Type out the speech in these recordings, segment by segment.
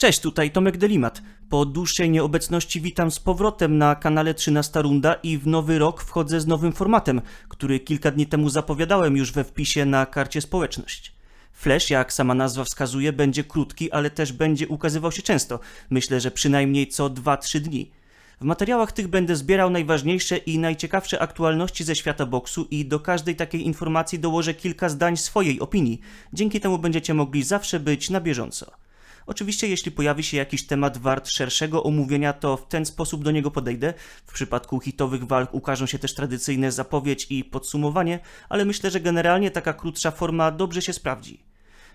Cześć, tutaj Tomek Delimat. Po dłuższej nieobecności witam z powrotem na kanale 13 Runda i w nowy rok wchodzę z nowym formatem, który kilka dni temu zapowiadałem już we wpisie na karcie społeczność. Flash, jak sama nazwa wskazuje, będzie krótki, ale też będzie ukazywał się często. Myślę, że przynajmniej co 2-3 dni. W materiałach tych będę zbierał najważniejsze i najciekawsze aktualności ze świata boksu i do każdej takiej informacji dołożę kilka zdań swojej opinii. Dzięki temu będziecie mogli zawsze być na bieżąco. Oczywiście, jeśli pojawi się jakiś temat wart szerszego omówienia, to w ten sposób do niego podejdę. W przypadku hitowych walk ukażą się też tradycyjne zapowiedź i podsumowanie, ale myślę, że generalnie taka krótsza forma dobrze się sprawdzi.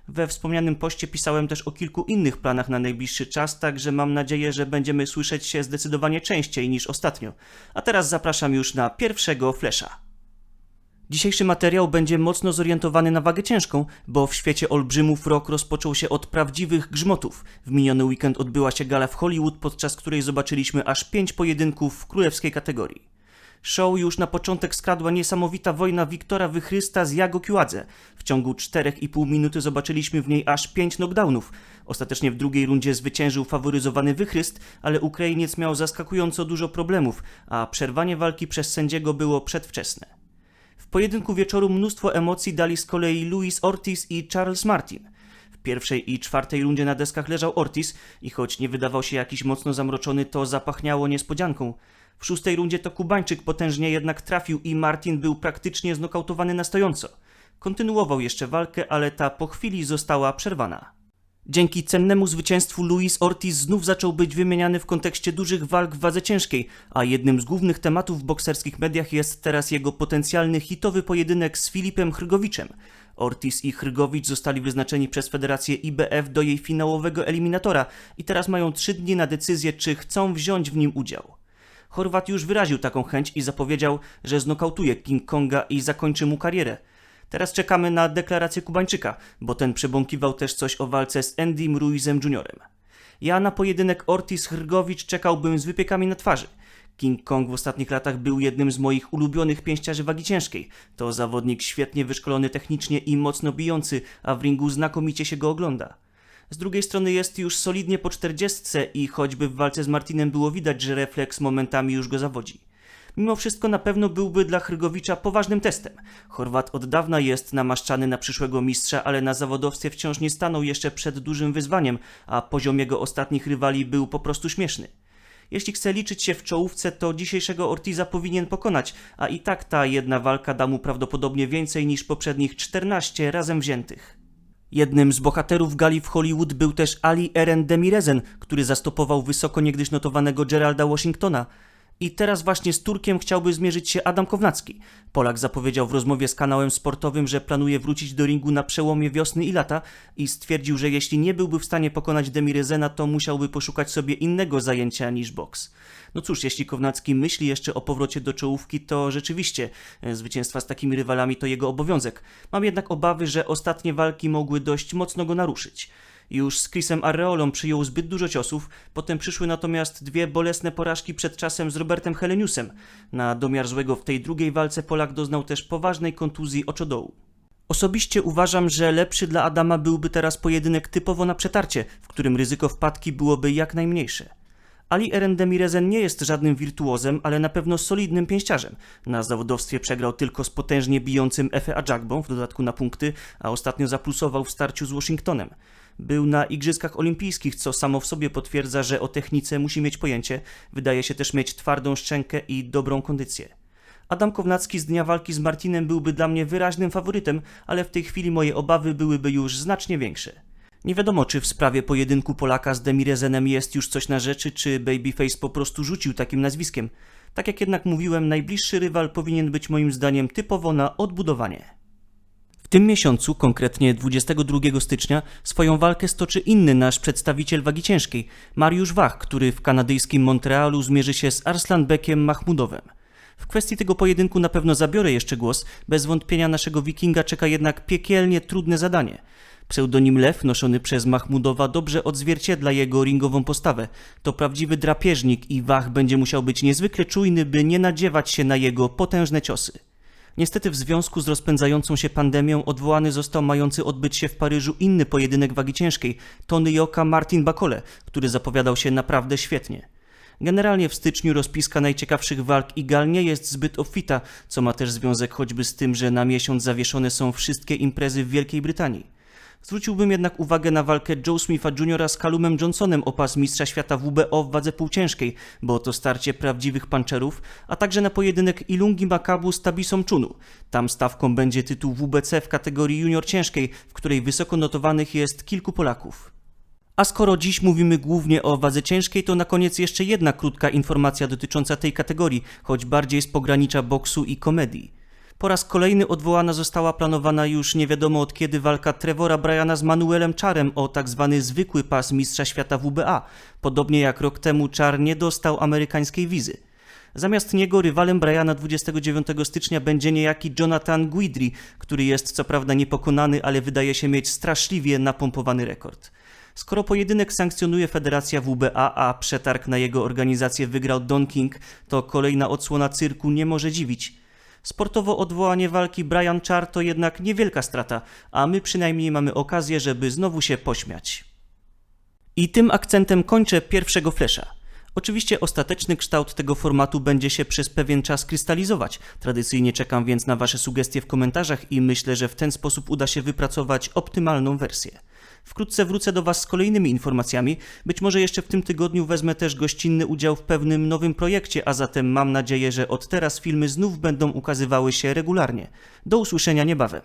We wspomnianym poście pisałem też o kilku innych planach na najbliższy czas, także mam nadzieję, że będziemy słyszeć się zdecydowanie częściej niż ostatnio. A teraz zapraszam już na pierwszego flesza. Dzisiejszy materiał będzie mocno zorientowany na wagę ciężką, bo w świecie olbrzymów rok rozpoczął się od prawdziwych grzmotów. W miniony weekend odbyła się gala w Hollywood, podczas której zobaczyliśmy aż pięć pojedynków w królewskiej kategorii. Show już na początek skradła niesamowita wojna Wiktora Wychrysta z Jago Kiładze. W ciągu 4,5 minuty zobaczyliśmy w niej aż 5 knockdownów. Ostatecznie w drugiej rundzie zwyciężył faworyzowany Wychryst, ale Ukrainiec miał zaskakująco dużo problemów, a przerwanie walki przez sędziego było przedwczesne. W pojedynku wieczoru mnóstwo emocji dali z kolei Luis Ortiz i Charles Martin. W pierwszej i czwartej rundzie na deskach leżał Ortiz i choć nie wydawał się jakiś mocno zamroczony, to zapachniało niespodzianką. W szóstej rundzie to Kubańczyk potężnie jednak trafił i Martin był praktycznie znokautowany na stojąco. Kontynuował jeszcze walkę, ale ta po chwili została przerwana. Dzięki cennemu zwycięstwu Luis Ortiz znów zaczął być wymieniany w kontekście dużych walk w wadze ciężkiej, a jednym z głównych tematów w bokserskich mediach jest teraz jego potencjalny hitowy pojedynek z Filipem Chrgowiczem. Ortiz i Chrgowicz zostali wyznaczeni przez Federację IBF do jej finałowego eliminatora i teraz mają trzy dni na decyzję, czy chcą wziąć w nim udział. Chorwat już wyraził taką chęć i zapowiedział, że znokautuje King Konga i zakończy mu karierę. Teraz czekamy na deklarację Kubańczyka, bo ten przebąkiwał też coś o walce z Endym Ruizem Jr. Ja na pojedynek Ortiz-Hrgowicz czekałbym z wypiekami na twarzy. King Kong w ostatnich latach był jednym z moich ulubionych pięściarzy wagi ciężkiej. To zawodnik świetnie wyszkolony technicznie i mocno bijący, a w ringu znakomicie się go ogląda. Z drugiej strony jest już solidnie po czterdziestce i choćby w walce z Martinem było widać, że refleks momentami już go zawodzi. Mimo wszystko na pewno byłby dla Chrgowicza poważnym testem. Chorwat od dawna jest namaszczany na przyszłego mistrza, ale na zawodowstwie wciąż nie stanął jeszcze przed dużym wyzwaniem, a poziom jego ostatnich rywali był po prostu śmieszny. Jeśli chce liczyć się w czołówce, to dzisiejszego Ortiza powinien pokonać, a i tak ta jedna walka da mu prawdopodobnie więcej niż poprzednich 14 razem wziętych. Jednym z bohaterów gali w Hollywood był też Ali Eren Demirezen, który zastopował wysoko niegdyś notowanego Geralda Washingtona. I teraz właśnie z Turkiem chciałby zmierzyć się Adam Kownacki. Polak zapowiedział w rozmowie z kanałem sportowym, że planuje wrócić do ringu na przełomie wiosny i lata i stwierdził, że jeśli nie byłby w stanie pokonać Demirezena, to musiałby poszukać sobie innego zajęcia niż boks. No cóż, jeśli Kownacki myśli jeszcze o powrocie do czołówki, to rzeczywiście e, zwycięstwa z takimi rywalami to jego obowiązek. Mam jednak obawy, że ostatnie walki mogły dość mocno go naruszyć. Już z Chrisem Arreolą przyjął zbyt dużo ciosów, potem przyszły natomiast dwie bolesne porażki przed czasem z Robertem Heleniusem. Na domiar złego w tej drugiej walce Polak doznał też poważnej kontuzji oczodołu. Osobiście uważam, że lepszy dla Adama byłby teraz pojedynek typowo na przetarcie, w którym ryzyko wpadki byłoby jak najmniejsze. Ali Erendemirezen nie jest żadnym wirtuozem, ale na pewno solidnym pięściarzem. Na zawodowstwie przegrał tylko z potężnie bijącym Efe Ajagbą, w dodatku na punkty, a ostatnio zaplusował w starciu z Washingtonem. Był na Igrzyskach Olimpijskich, co samo w sobie potwierdza, że o technice musi mieć pojęcie. Wydaje się też mieć twardą szczękę i dobrą kondycję. Adam Kownacki z dnia walki z Martinem byłby dla mnie wyraźnym faworytem, ale w tej chwili moje obawy byłyby już znacznie większe. Nie wiadomo, czy w sprawie pojedynku Polaka z Demirezenem jest już coś na rzeczy, czy Babyface po prostu rzucił takim nazwiskiem. Tak jak jednak mówiłem, najbliższy rywal powinien być moim zdaniem typowo na odbudowanie. Tym miesiącu, konkretnie 22 stycznia, swoją walkę stoczy inny nasz przedstawiciel wagi ciężkiej, Mariusz Wach, który w kanadyjskim Montrealu zmierzy się z Arslanbekiem Mahmudowem. W kwestii tego pojedynku na pewno zabiorę jeszcze głos, bez wątpienia naszego wikinga czeka jednak piekielnie trudne zadanie. Pseudonim Lew, noszony przez Mahmudowa, dobrze odzwierciedla jego ringową postawę. To prawdziwy drapieżnik i Wach będzie musiał być niezwykle czujny, by nie nadziewać się na jego potężne ciosy. Niestety w związku z rozpędzającą się pandemią odwołany został mający odbyć się w Paryżu inny pojedynek wagi ciężkiej, Tony Joka Martin Bakole, który zapowiadał się naprawdę świetnie. Generalnie w styczniu rozpiska najciekawszych walk Igal nie jest zbyt obfita, co ma też związek choćby z tym, że na miesiąc zawieszone są wszystkie imprezy w Wielkiej Brytanii. Zwróciłbym jednak uwagę na walkę Joe Smitha Jr. z Calumem Johnsonem o pas mistrza świata WBO w wadze półciężkiej, bo to starcie prawdziwych puncherów, a także na pojedynek Ilungi Makabu z Tabisą Chunu. Tam stawką będzie tytuł WBC w kategorii junior ciężkiej, w której wysoko notowanych jest kilku Polaków. A skoro dziś mówimy głównie o wadze ciężkiej, to na koniec jeszcze jedna krótka informacja dotycząca tej kategorii, choć bardziej z pogranicza boksu i komedii. Po raz kolejny odwołana została planowana już nie wiadomo od kiedy walka Trevora Bryana z Manuelem Czarem o tak zwany zwykły pas mistrza świata WBA, podobnie jak rok temu Czar nie dostał amerykańskiej wizy. Zamiast niego rywalem Bryana 29 stycznia będzie niejaki Jonathan Guidry, który jest co prawda niepokonany, ale wydaje się mieć straszliwie napompowany rekord. Skoro pojedynek sankcjonuje Federacja WBA, a przetarg na jego organizację wygrał Don King, to kolejna odsłona cyrku nie może dziwić. Sportowo odwołanie walki Brian Char to jednak niewielka strata, a my przynajmniej mamy okazję, żeby znowu się pośmiać. I tym akcentem kończę pierwszego flesza. Oczywiście ostateczny kształt tego formatu będzie się przez pewien czas krystalizować. Tradycyjnie czekam więc na Wasze sugestie w komentarzach i myślę, że w ten sposób uda się wypracować optymalną wersję. Wkrótce wrócę do Was z kolejnymi informacjami. Być może jeszcze w tym tygodniu wezmę też gościnny udział w pewnym nowym projekcie, a zatem mam nadzieję, że od teraz filmy znów będą ukazywały się regularnie. Do usłyszenia niebawem.